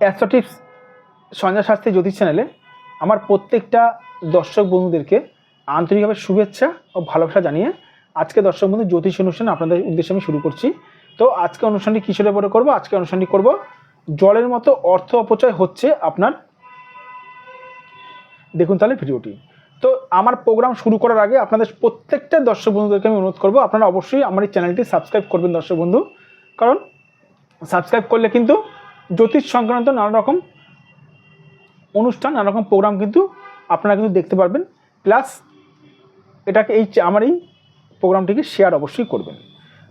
Astro tips Sanjay Shastri জ্যোতিষ চ্যানেলে আমার প্রত্যেকটা দর্শক বন্ধুদেরকে আন্তরিকভাবে শুভেচ্ছা ও ভালোবাসা জানিয়ে আজকে দর্শক বন্ধু জ্যোতিষ অনুষ্ঠান আপনাদের উদ্দেশ্যে আমি শুরু করছি। তো আজকে অনুষ্ঠানটি কিসের উপরে করব, আজকে অনুষ্ঠানটি করব জলের মতো অর্থ অপচয় হচ্ছে আপনার। দেখুন তাহলে ভিডিওটি। তো আমার প্রোগ্রাম শুরু করার আগে আপনাদের প্রত্যেকটা দর্শক বন্ধুদেরকে আমি অনুরোধ করব, আপনারা অবশ্যই আমার এই চ্যানেলটি সাবস্ক্রাইব করবেন দর্শক বন্ধু। কারণ সাবস্ক্রাইব করলে কিন্তু জ্যোতিষ সংক্রান্ত নানা রকম অনুষ্ঠান নানা রকম প্রোগ্রাম কিন্তু আপনারা কিন্তু দেখতে পারবেন। প্লাস এটাকে এই আমার এই প্রোগ্রামটিকে শেয়ার অবশ্যই করবেন।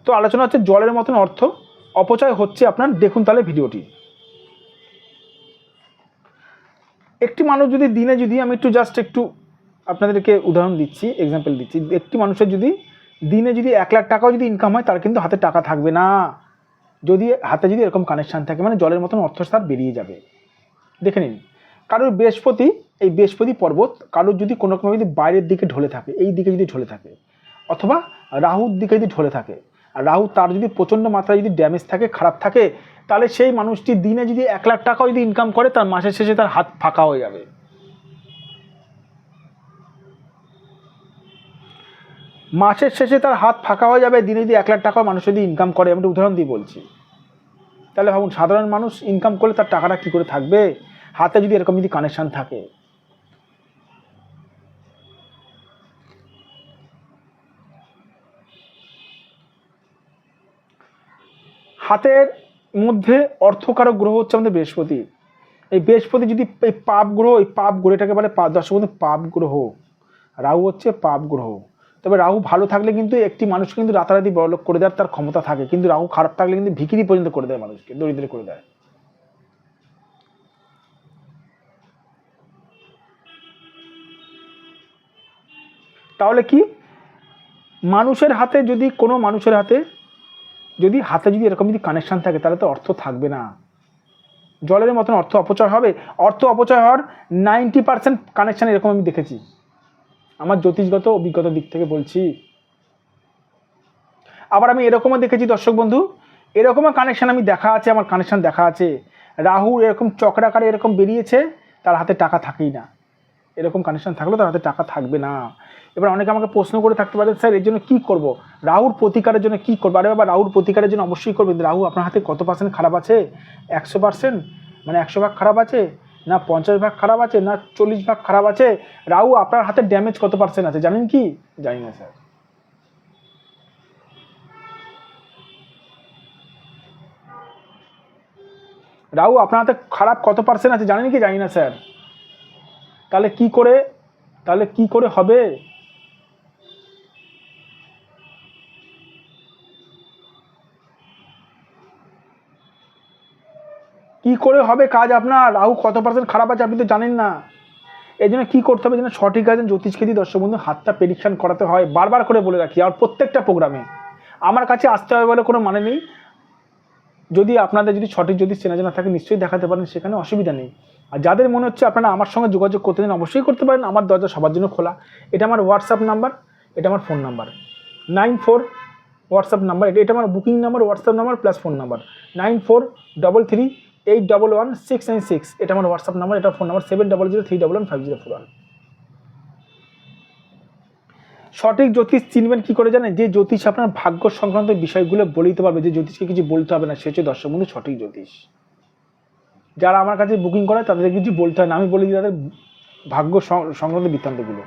তো আলোচনা হচ্ছে জলের মতন অর্থ। অপচয় হচ্ছে আপনার। দেখুন তাহলে ভিডিওটি। একটি মানুষ যদি দিনে যদি আমি একটু জাস্ট একটু আপনাদেরকে উদাহরণ দিচ্ছি এক্সাম্পল দিচ্ছি। একটি মানুষের যদি দিনে যদি এক লাখ টাকাও যদি ইনকাম হয়, তার কিন্তু হাতে টাকা থাকবে না। যদি হাতে যদি এরকম কানেকশান থাকে মানে জলের মতন অর্থস্থান বেরিয়ে যাবে। দেখে নিন, কারোর বৃহস্পতি, এই বৃহস্পতি পর্বত কারোর যদি কোনো রকম যদি বাইরের দিকে ঢলে থাকে, এই দিকে যদি ঢলে থাকে, অথবা রাহুর দিকে যদি ঢলে থাকে, আর রাহু তার যদি প্রচণ্ড মাত্রায় যদি ড্যামেজ থাকে, খারাপ থাকে, তাহলে সেই মানুষটি দিনে যদি এক লাখ টাকাও যদি ইনকাম করে, তার মাসের শেষে তার হাত ফাঁকা হয়ে যাবে। মাসের শেষে তার হাত ফাঁকা হয়ে যাবে, দিনে যদি এক লাখ টাকা মানুষ যদি ইনকাম করে, আমি উদাহরণ দিয়ে বলছি। তাহলে ভাবুন, সাধারণ মানুষ ইনকাম করলে তার টাকাটা কী করে থাকবে? হাতে যদি এরকম যদি কানেকশান থাকে। হাতের মধ্যে অর্থকারক গ্রহ হচ্ছে আমাদের বৃহস্পতি। এই বৃহস্পতি যদি এই পাপ গ্রহ, এই পাপ গ্রহটাকে বলে দর্শক পাপ গ্রহ। রাহু হচ্ছে পাপ গ্রহ। তবে রাহু ভালো থাকলে কিন্তু একটি মানুষ কিন্তু রাতারাতি বড়লোক করে দেওয়ার তার ক্ষমতা থাকে। কিন্তু রাহু খারাপ থাকলে কিন্তু ভিকিরি পর্যন্ত করে দেয় মানুষকে, দরিদ্র করে দেয়। তাহলে কি? মানুষের হাতে যদি, কোনো মানুষের হাতে যদি হাতে যদি এরকম যদি কানেকশান থাকে, তাহলে তো অর্থ থাকবে না। জলের মতন অর্থ অপচয় হবে। অর্থ অপচয় হওয়ার নাইনটি পার্সেন্ট কানেকশান এরকম আমি দেখেছি। আমার জ্যোতিষগত অভিজ্ঞতার দিক থেকে বলছি। আবার আমি এরকমও দেখেছি দর্শক বন্ধু, এরকমও কানেকশান আমি দেখা আছে, আমার কানেকশান দেখা আছে। রাহু এরকম চক্রাকারে এরকম বেরিয়েছে, তার হাতে টাকা থাকেই না। এরকম কানেকশান থাকলেও তার হাতে টাকা থাকবে না। এবার অনেকে আমাকে প্রশ্ন করে থাকতে পারে, স্যার, এর জন্য কী করব? রাহুর প্রতিকারের জন্য কী করব? আরে বাবা, রাহুর প্রতিকারের জন্য অবশ্যই করবেন রাহু, আপনার হাতে কত পার্সেন্ট খারাপ আছে? একশো পার্সেন্ট মানে একশো ভাগ খারাপ আছে? না পঞ্চাশ ভাগ খারাপ আছে না চল্লিশ ভাগ খারাপ আছে? রাউ আপনার হাতে ড্যামেজ কত পার্সেন্ট আছে? জানেন কি? জানি না স্যার। রাউ আপনার হাতে খারাপ কত পার্সেন্ট আছে? জানেন কি? জানি না স্যার। তাহলে কি করে? তাহলে কি করে হবে? কি করে হবে কাজ আপনার? রাহু কত পার্সেন্ট খারাপ আছে আপনি তো জানেন না। এই জন্য কী করতে হবে যেন সঠিক কাজে জ্যোতিষকে দিয়ে দর্শক বন্ধু, হাতটা প্রেডিকশন করাতে হয়, বারবার করে বলে রাখি, আর প্রত্যেকটা প্রোগ্রামে আমার কাছে আসতে হবে বলে কোনো মানে নেই। যদি আপনাদের যদি সঠিক যদি চেনা জানা থাকে, নিশ্চয়ই দেখাতে পারেন, সেখানে অসুবিধা নেই। আর যাদের মনে হচ্ছে আপনারা আমার সঙ্গে যোগাযোগ করতে চান, অবশ্যই করতে পারেন। আমার দরজা সবার জন্য খোলা। এটা আমার হোয়াটসঅ্যাপ নাম্বার এটা আমার phone number nine four WhatsApp number এটা এটা আমার booking number WhatsApp number plus phone number nine four double three eight double one six nine six এটা আমার হোয়াটসঅ্যাপ নাম্বার এটা phone number seven double zero three double one five zero four one সঠিক জ্যোতিষ চিনবেন কি করে জানেন? যে জ্যোতিষ আপনার ভাগ্য সংক্রান্ত বিষয়গুলো বলে দিতে পারবে, যে জ্যোতিষকে কিছু বলতে হবে না, সে হচ্ছে দর্শক বন্ধু সঠিক জ্যোতিষ। যারা আমার কাছে বুকিং করে তাদের কিছু বলতে হয় না। আমি বলে দিই তাদের ভাগ্য সংক্রান্ত বৃত্তান্তগুলো।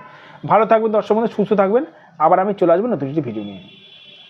ভালো থাকবেন দর্শক বন্ধু, সুস্থ থাকবেন। আবার আমি চলে আসব নতুন ভিডিও নিয়ে।